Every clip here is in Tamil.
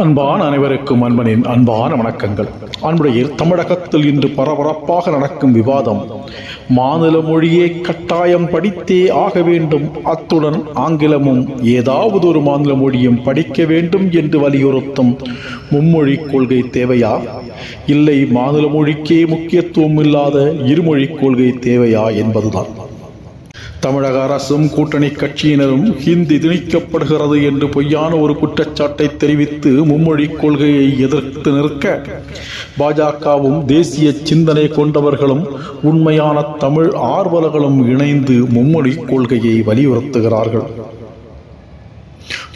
அன்பான அனைவருக்கும் அன்பனின் அன்பான வணக்கங்கள். அன்புடைய தமிழகத்தில் இன்று பரபரப்பாக நடக்கும் விவாதம் மாநில மொழியை கட்டாயம் படித்தே ஆக வேண்டும். அத்துடன் ஆங்கிலமும் ஏதாவது ஒரு மாநில மொழியும் படிக்க வேண்டும் என்று வலியுறுத்தும் மும்மொழி கொள்கை தேவையா? இல்லை மாநில மொழிக்கே முக்கியத்துவம் இல்லாத இருமொழி கொள்கை தேவையா என்பதுதான். தமிழக அரசும் கூட்டணி கட்சியினரும் ஹிந்தி திணிக்கப்படுகிறது என்று பொய்யான ஒரு குற்றச்சாட்டை தெரிவித்து மும்மொழி கொள்கையை எதிர்த்து நிற்க பாஜகவும் தேசிய சிந்தனை கொண்டவர்களும் உண்மையான தமிழ் ஆர்வலர்களும் இணைந்து மும்மொழிக் கொள்கையை வலியுறுத்துகிறார்கள்.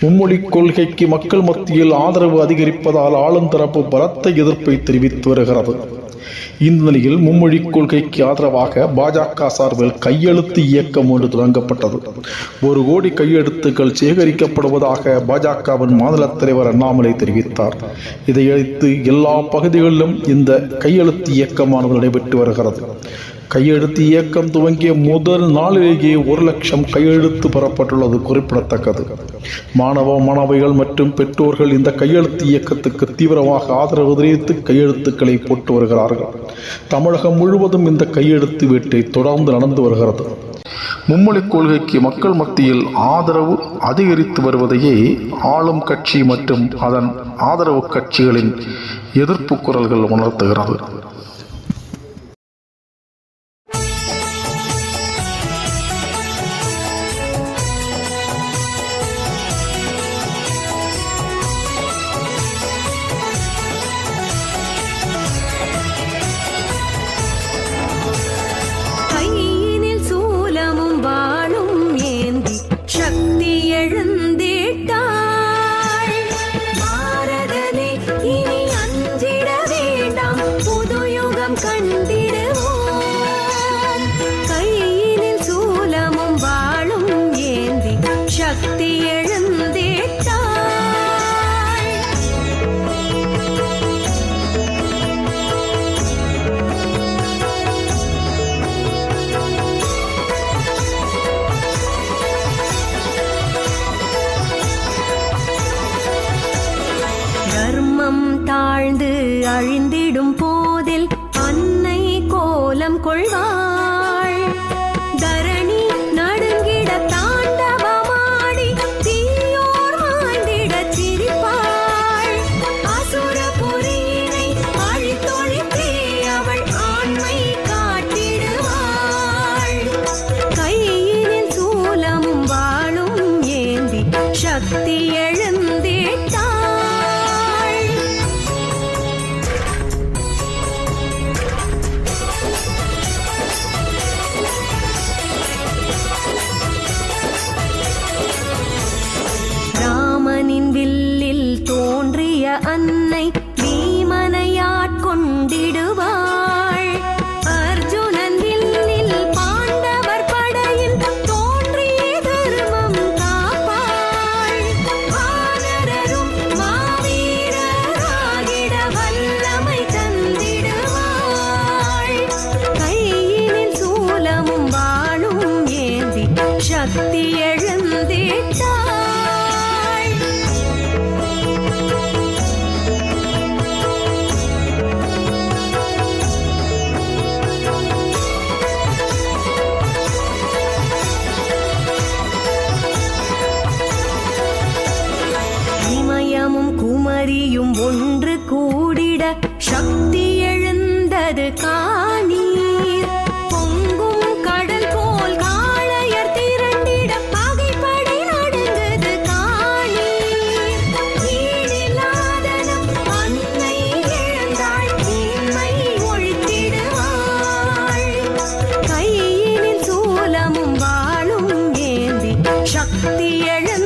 மும்மொழி கொள்கைக்கு மக்கள் மத்தியில் ஆதரவு அதிகரிப்பதால் ஆளும் தரப்பு பலத்த எதிர்ப்பை தெரிவித்து வருகிறது. இந்த நிலையில் மும்மொழி கொள்கைக்கு ஆதரவாக பாஜக சார்பில் கையெழுத்து இயக்கம் ஒன்று தொடங்கப்பட்டது. ஒரு கோடி கையெழுத்துக்கள் சேகரிக்கப்படுவதாக பாஜகவின் மாநில தலைவர் அண்ணாமலை தெரிவித்தார். இதையடுத்து எல்லா பகுதிகளிலும் இந்த கையெழுத்து இயக்கமானது நடைபெற்று வருகிறது. கையெழுத்து இயக்கம் துவங்கிய முதல் நாளிலேயே ஒரு லட்சம் கையெழுத்து பெறப்பட்டுள்ளது குறிப்பிடத்தக்கது. மாணவ மாணவிகள் மற்றும் பெற்றோர்கள் இந்த கையெழுத்து இயக்கத்துக்கு தீவிரமாக ஆதரவு தெரிவித்து கையெழுத்துக்களை போட்டு வருகிறார்கள். தமிழகம் முழுவதும் இந்த கையெழுத்து வேட்டை தொடர்ந்து நடந்து வருகிறது. மும்மொழி கொள்கைக்கு மக்கள் மத்தியில் ஆதரவு அதிகரித்து வருவதையே ஆளும் கட்சி மற்றும் அதன் ஆதரவு கட்சிகளின் எதிர்ப்பு குரல்கள் உணர்த்துகிறது. புதுயுகம் அன்னை பீமனையாட்கொண்டிடுவாள் அர்ஜுனன் வில்லில் பாண்டவர் படையில் தோன்றிய தர்மம் காப்பாள். வானரரும் மாவீரராகிட வல்லமை தந்திடுவாள். கையினில் சூலமும் ஏந்தி சக்தி lleguen